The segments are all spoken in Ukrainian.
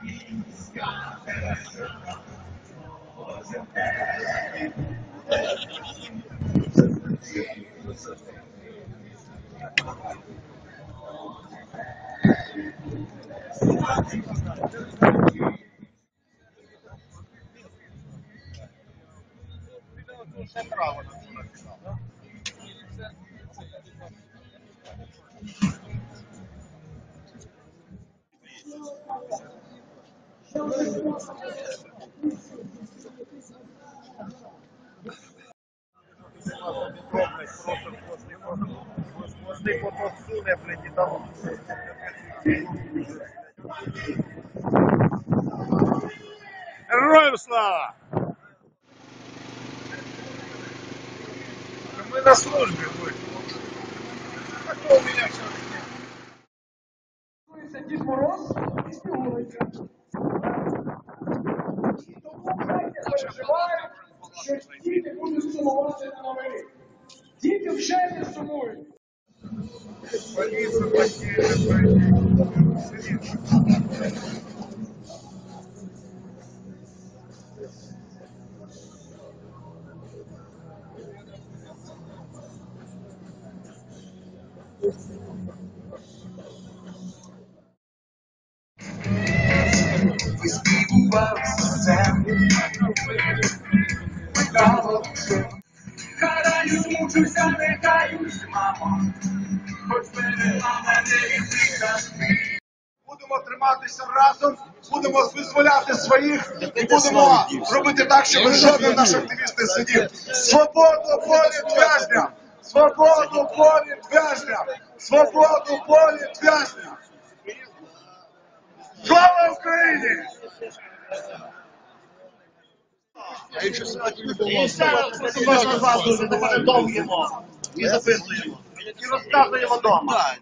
Grazie. Хвости потом суне, блядь, і там. Героям слава! Ми на службі будь. А то у мене все. Це Дід Мороз і Тому знаєте, переживають, що діти будуть сумувати на новий рік. Діти вже не сумують. Поліція, поліція, Караюсь, мучуся, не каюсь, мамо, хоч берегла мене від тих Будемо триматися разом, будемо визволяти своїх і будемо робити так, щоб жоден наш активіст не сидів. Свободу полі в'язням! Свободу полі в'язням! Свободу полі в'язням! Слава Україні! І записуємо. І розказуємо вдома.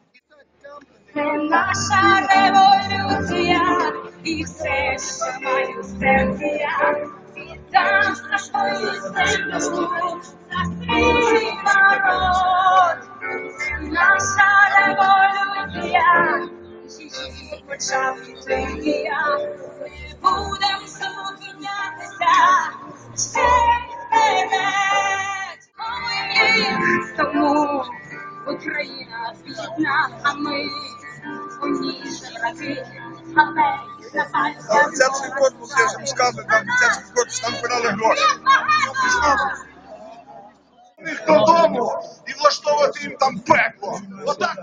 Це наша революція, і все, що маю в серці я, за свою землю, за свій наша революція, її почав іти я. Ми будем зупинятися, вперед. Ой, тому Україна бідна, а ми у ній жирафи, але на пальцях Дитячий корпус, я вам сказав, там дитячий корпус, там вкрали гроші. Їх додому і влаштовувати їм там пекло. Отак